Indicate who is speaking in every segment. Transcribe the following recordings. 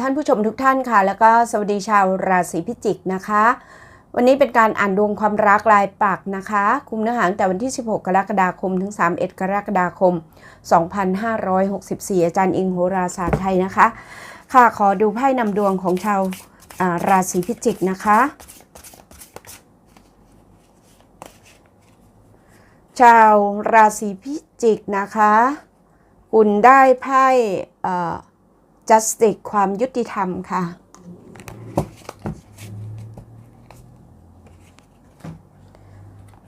Speaker 1: ท่านผู้ชมทุกท่านค่ะ แล้วก็สวัสดีชาวราศีพิจิกนะคะ วันนี้เป็นการอ่านดวงความรักรายปักนะคะ คุมเนื้อหาตั้งแต่วันที่ 16 กรกฎาคมถึง 31 กรกฎาคม 2564 อาจารย์อิงโหราศาสตร์ไทยนะคะ ค่ะขอดูไพ่นำดวงของชาวาราศีพิจิกนะคะ ชาวราศีพิจิกนะคะ คุณได้ไพ่ justice ความยุติธรรมค่ะ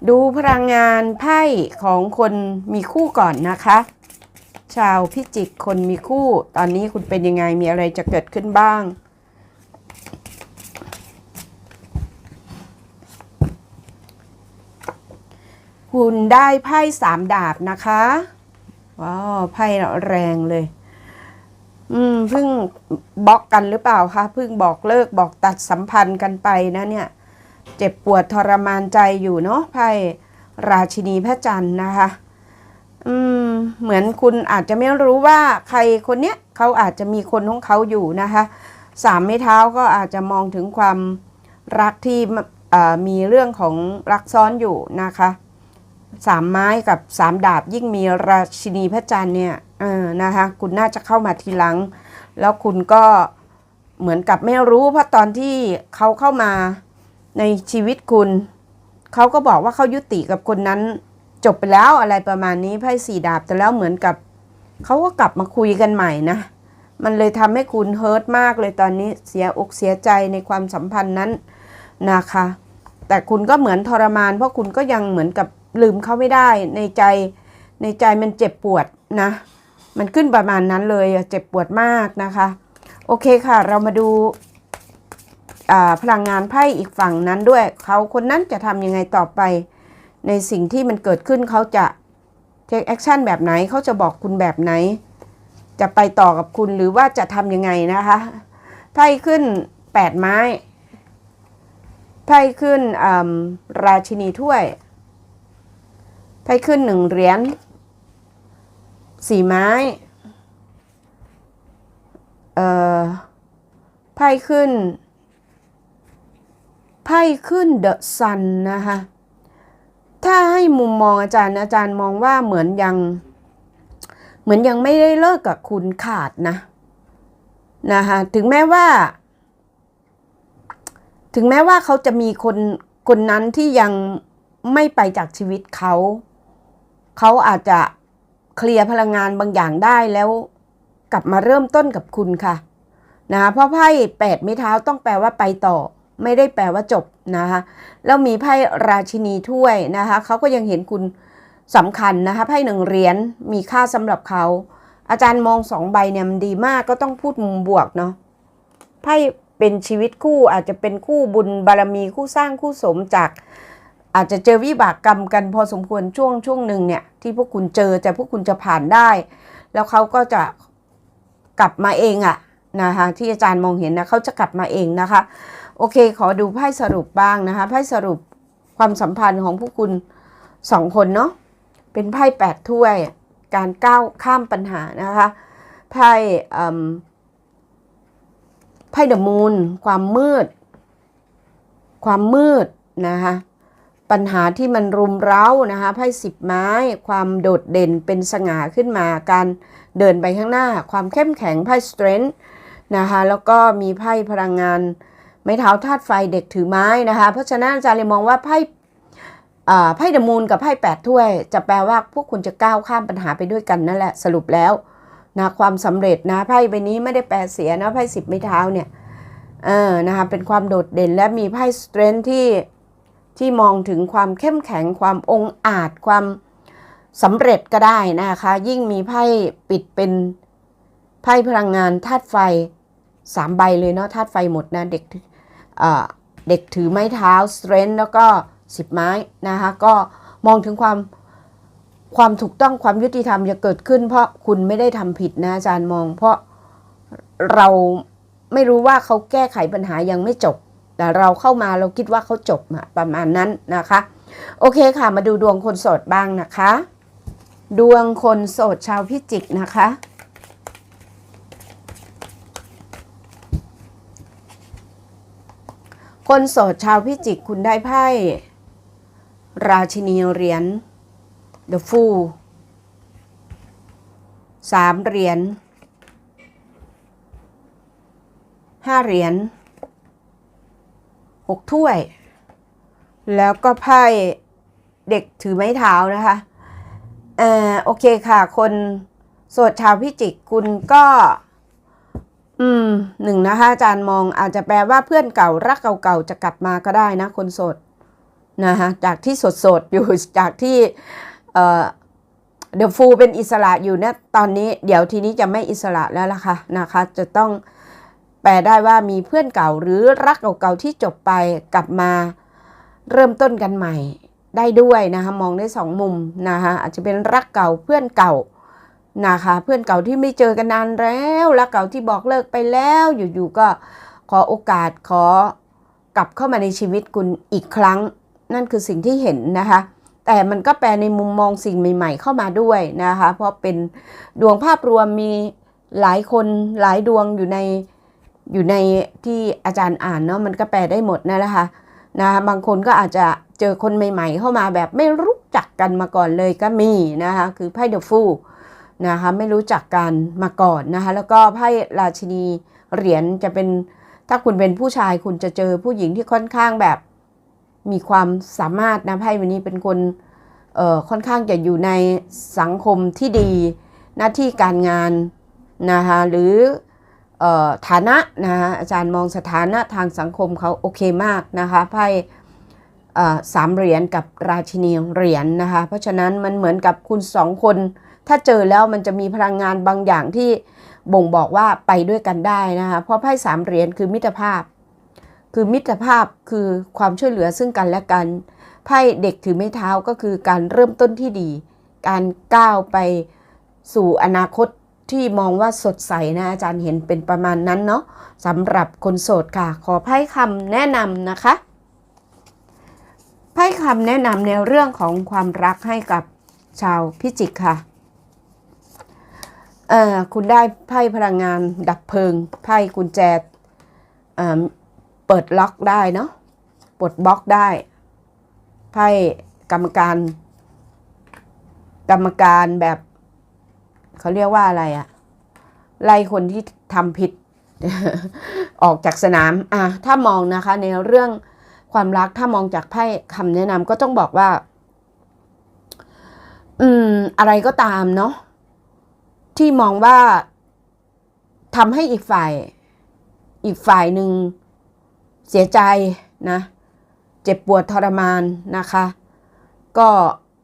Speaker 1: ดูพลังงานไพ่ของคนมีคู่ก่อนนะคะ ชาวพิจิกคนมีคู่ ตอนนี้คุณเป็นยังไงมีอะไรจะเกิดขึ้นบ้างคุณได้ไพ่สามดาบนะคะ ว้าว ไพ่แรงเลย อืมเพิ่งบล็อกกันหรือเปล่าคะเพิ่งบอกเลิกบอกตัดสัมพันธ์กันไปนะเนี่ย เจ็บปวดทรมานใจอยู่เนาะไพ่ราชินีพระจันทร์นะคะ อืม เหมือนคุณอาจจะไม่รู้ว่าใครคนเนี้ยเขาอาจจะมีคนของเขาอยู่นะคะสามไม้เท้าก็อาจจะมองถึงความรักที่มีเรื่องของรักซ้อนอยู่นะคะสามไม้กับสามดาบยิ่งมีราชินีพระจันทร์เนี่ย เออนะคะคุณน่าจะเข้ามาทีหลัง แล้วคุณก็เหมือนกับไม่รู้เพราะตอนที่เขาเข้ามาในชีวิตคุณเขาก็บอกว่าเขายุติกับคนนั้นจบไปแล้วอะไรประมาณนี้ไพ่สี่ดาบแต่แล้วเหมือนกับเขาก็กลับมาคุยกันใหม่นะมันเลยทำให้คุณเฮิร์ตมากเลยตอนนี้เสียอกเสียใจในความสัมพันธ์นั้นนะคะ แต่คุณก็เหมือนทรมาน เพราะคุณก็ยังเหมือนกับลืมเขาไม่ได้ในใจในใจมันเจ็บปวดนะ มันขึ้นประมาณนั้นเลยเจ็บปวดมากนะคะ โอเคค่ะ เรามาดูพลังงานไพ่อีกฝั่งนั้นด้วย เขาคนนั้นจะทำยังไงต่อไป ในสิ่งที่มันเกิดขึ้นเขาจะ take action แบบไหนเขาจะบอกคุณแบบไหน จะไปต่อกับคุณหรือว่าจะทำยังไงนะคะไพ่ขึ้น 8 ไม้ไพ่ขึ้นราชินีถ้วยไพ่ขึ้นหนึ่งเหรียญ สี่ไม้ เอ่อ ไพ่ขึ้น ไพ่ขึ้นเดอะซันนะคะ ถ้าให้มุมมองอาจารย์อาจารย์มองว่าเหมือนยัง เหมือนยังไม่ได้เลิกกับคุณขาดนะ นะคะถึงแม้ว่า ถึงแม้ว่าเขาจะมีคนคนนั้นที่ยังไม่ไปจากชีวิตเขา เขาอาจจะ เคลียร์พลังงานบางอย่างได้แล้วกลับมาเริ่มต้นกับคุณค่ะนะคะเพราะไพ่แปดไม้เท้าต้องแปลว่าไปต่อ ไม่ได้แปลว่าจบนะคะแล้วมีไพ่ราชินีถ้วยนะคะเขาก็ยังเห็นคุณสำคัญนะคะไพ่หนึ่งเหรียญมีค่าสำหรับเขา อาจารย์มองสองใบเนี่ยมันดีมากก็ต้องพูดมุมบวกเนาะไพ่เป็นชีวิตคู่อาจจะเป็นคู่บุญบารมีคู่สร้างคู่สมจาก อาจจะเจอวิบากกรรมกันพอสมควรช่วงช่วงหนึ่งเนี่ยที่พวกคุณเจอแต่พวกคุณจะผ่านได้ แล้วเขาก็จะกลับมาเองอะนะคะที่อาจารย์มองเห็นนะเขาจะกลับมาเองนะคะ โอเค ขอดูไพ่สรุปบ้างนะคะไพ่สรุปความสัมพันธ์ของพวกคุณสองคนเนาะเป็นไพ่แปดถ้วยการก้าวข้ามปัญหานะคะไพ่อืมไพ่เดอะมูนความมืด ความมืดนะคะ ปัญหาที่มันรุมเร้านะคะไพ่สิบไม้ ความโดดเด่นเป็นสง่าขึ้นมาการเดินไปข้างหน้า ความเข้มแข็งไพ่สเตรน g ์นะคะแล้วก็มีไพ่พลังงาน ไม้เท้าธาตุไฟเด็กถือไม้นะคะเพราะฉะนั้นอาจารย์เลยมองว่าไพ่ไพ่เดมูนกับไพ่แปดถ้วย จะแปลว่าพวกคุณจะก้าวข้ามปัญหาไปด้วยกันนั่นแหละสรุปแล้วนะความสำเร็จนะไพ่ใบนี้ไม่ได้แปลเสียนะไพ่สิบไม้เท้าเนี่ยเออนะคะเป็นความโดดเด่นและมีไพ่สเตรน g ์ที่ ที่มองถึงความเข้มแข็งความองอาจความสำเร็จก็ได้นะคะ ยิ่งมีไพ่ปิดเป็นไพ่พลังงานธาตุไฟสามใบเลยเนาะธาตุไฟหมดนะเด็กเเด็กถือไม้เท้า strength แล้วก็สิบไม้นะคะก็มองถึงความความถูกต้องความยุติธรรมจะเกิดขึ้น เพราะคุณไม่ได้ทำผิดนะอาจารย์มอง เพราะเราไม่รู้ว่าเขาแก้ไขปัญหายังไม่จบ แต่เราเข้ามาเราคิดว่าเขาจบประมาณนั้นนะคะ โอเคค่ะมาดูดวงคนโสดบ้างนะคะ ดวงคนโสดชาวพิจิกนะคะ คนโสดชาวพิจิกคุณได้ไพ่ ราชินีเหรียญ The Fool สามเหรียญห้าเหรียญ หกถ้วย แล้วก็ไพ่เด็กถือไม้เท้านะคะเอ่อโอเคค่ะ คนโสดชาวพิจิกคุณก็ อืมหนึ่งนะคะอาจารย์มองอาจจะแปลว่าเพื่อนเก่ารักเก่าๆจะกลับมาก็ได้นะ คนโสดนะคะจากที่โสดๆอยู่จากที่เอ่อเดอะฟูเป็นอิสระอยู่เนี่ยตอนนี้ เดี๋ยวทีนี้จะไม่อิสระแล้วล่ะค่ะนะคะ จะต้อง แปลได้ว่ามีเพื่อนเก่าหรือรักเก่าๆที่จบไปกลับมาเริ่มต้นกันใหม่ ได้ด้วยนะคะมองได้สองมุมนะคะอาจจะเป็นรักเก่าเพื่อนเก่านะคะเพื่อนเก่าที่ไม่เจอกันนานแล้วรักเก่าที่บอกเลิกไปแล้วอยู่ๆก็ขอโอกาสขอกลับเข้ามาในชีวิตคุณอีกครั้ง นั่นคือสิ่งที่เห็นนะคะแต่มันก็แปลในมุมมองสิ่งใหม่ ๆ เข้ามาด้วยนะคะเพราะเป็นดวงภาพรวมมีหลายคนหลายดวงอยู่ใน อยู่ในที่อาจารย์อ่านเนาะมันก็แปลได้หมดนั่นแหละค่ะนะคะบางคนก็อาจจะเจอคนใหม่ๆ เข้ามาแบบไม่รู้จักกันมาก่อนเลยก็มีนะคะคือไพ่เดอะฟูนะคะไม่รู้จักกันมาก่อนนะคะแล้วก็ไพ่ราชินีเหรียญจะเป็นถ้าคุณเป็นผู้ชายคุณจะเจอผู้หญิงที่ค่อนข้างแบบมีความสามารถนะไพ่วันนี้เป็นคนเอ่อค่อนข้างจะอยู่ในสังคมที่ดีหน้าที่การงานนะคะหรือ ฐานะนะคะอาจารย์มองสถานะทางสังคมเขาโอเคมากนะคะไพ่สามเหรียญกับราชินีเหรียญนะคะเพราะฉะนั้นมันเหมือนกับคุณสองคน ถ้าเจอแล้วมันจะมีพลังงานบางอย่างที่บ่งบอกว่าไปด้วยกันได้นะคะเพราะไพ่สามเหรียญคือมิตรภาพ คือมิตรภาพคือความช่วยเหลือซึ่งกันและกันไพ่เด็กถือไม้เท้าก็คือการเริ่มต้นที่ดี การก้าวไปสู่อนาคต ที่มองว่าสดใสนะอาจารย์เห็นเป็นประมาณนั้นเนาะสำหรับคนโสดค่ะ ขอไพ่คำแนะนำนะคะไพ่คำแนะนำในเรื่องของความรักให้กับชาวพิจิกค่ะ เอ่อคุณได้ไพ่พลังงานดับเพลิง ไพ่กุญแจเอ่อเปิดล็อกได้เนาะปลดบล็อกได้ ไพ่กรรมการ กรรมการแบบ เขาเรียกว่าอะไรอะไล่คนที่ทำผิด ออกจากสนามอะถ้ามองนะคะ ในเรื่องความรักถ้ามองจากไพ่คำแนะนำก็ต้องบอกว่า อืม อะไรก็ตามเนาะที่มองว่าทำให้อีกฝ่าย อีกฝ่ายหนึ่งเสียใจนะ เจ็บปวดทรมานนะคะ ก็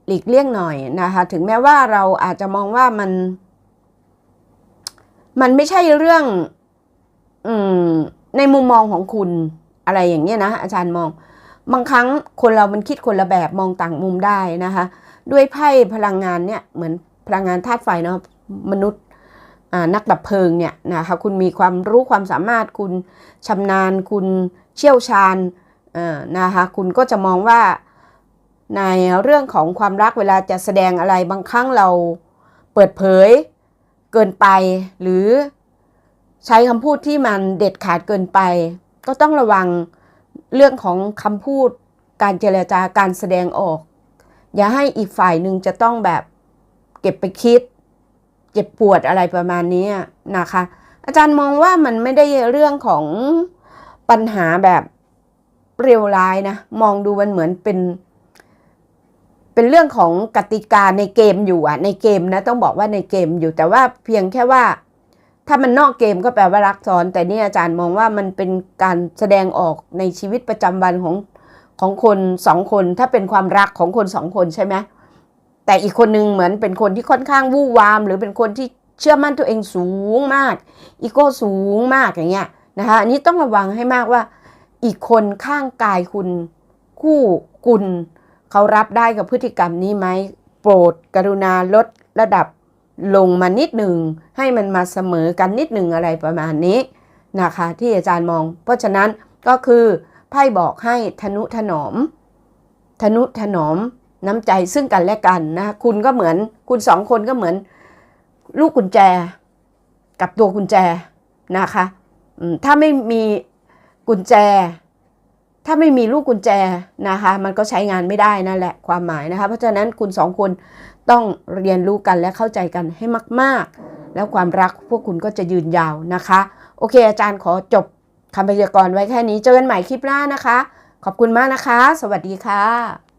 Speaker 1: หลีกเลี่ยงหน่อยนะคะ ถึงแม้ว่าเราอาจจะมองว่ามัน มันไม่ใช่เรื่อง อืม ในมุมมองของคุณอะไรอย่างเงี้ยนะอาจารย์มอง บางครั้งคนเรามันคิดคนละแบบมองต่างมุมได้นะคะ ด้วยไพ่พลังงานเนี่ยเหมือนพลังงานธาตุไฟเนาะมนุษย์นักดับเพลิงเนี่ยนะคะคุณมีความรู้ความสามารถคุณชำนาญ คุณเชี่ยวชาญนะคะคุณก็จะมองว่าในเรื่องของความรักเวลาจะแสดงอะไรบางครั้งเราเปิดเผย เกินไป หรือใช้คำพูดที่มันเด็ดขาดเกินไป ก็ต้องระวังเรื่องของคำพูด การเจรจาการแสดงออก อย่าให้อีกฝ่ายหนึ่งจะต้องแบบเก็บไปคิด เจ็บปวดอะไรประมาณนี้นะคะ อาจารย์มองว่ามันไม่ได้เรื่องของปัญหาแบบเรียวร้ายนะ มองดูมันเหมือนเป็น เป็นเรื่องของกติกาในเกมอยู่อะ ในเกมนะต้องบอกว่าในเกมอยู่แต่ว่าเพียงแค่ว่า ถ้ามันนอกเกมก็แปลว่ารักซ้อน แต่นี่อาจารย์มองว่ามันเป็นการแสดงออกในชีวิตประจำวันของของคนสองคนถ้าเป็นความรักของคนสองคนใช่ไหมแต่อีกคนนึงเหมือนเป็นคนที่ค่อนข้างวู่วาม หรือเป็นคนที่เชื่อมั่นตัวเองสูงมากอีโก้สูงมากอย่างเงี้ยนะคะอันนี้ต้องระวังให้มากว่า อีกคนข้างกายคุณคู่คุณ เขารับได้กับพฤติกรรมนี้ไหมโปรดกรุณาลดระดับลงมานิดหนึ่ง ให้มันมาเสมอกันนิดหนึ่งอะไรประมาณนี้นะคะที่อาจารย์มอง เพราะฉะนั้นก็คือไพ่บอกให้ทนุถนอม ทนุถนอมน้ำใจซึ่งกันและกันนะคุณก็เหมือนคุณสองคนก็เหมือน ลูกกุญแจ กับตัวกุญแจนะคะถ้าไม่มีกุญแจ ถ้าไม่มีลูกกุญแจนะคะ มันก็ใช้งานไม่ได้นั่นแหละความหมายนะคะ เพราะฉะนั้นคุณสองคนต้องเรียนรู้กันและเข้าใจกันให้มาก ๆ แล้วความรักพวกคุณก็จะยืนยาวนะคะ โอเค อาจารย์ขอจบคำพยากรณ์ไว้แค่นี้เจอกันใหม่คลิปหน้านะคะ ขอบคุณมากนะคะ สวัสดีค่ะ